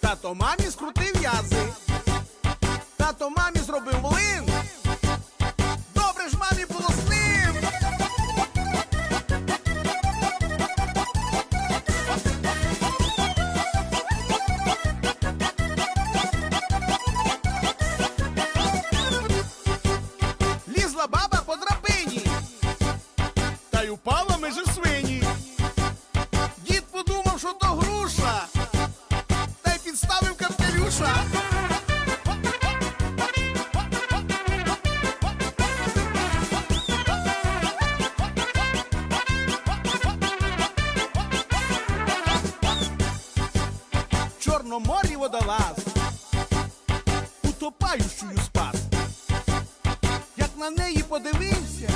Тато мамі скрутив язи. Тато мамі зробив млин. Добре ж мамі було з ним. Лізла баба по драбині. Та й упала межи свині. Дід що то груша. Та й підставив капелюша. Чорноморі водолаз. Утопаючую спас. Як на неї подивився.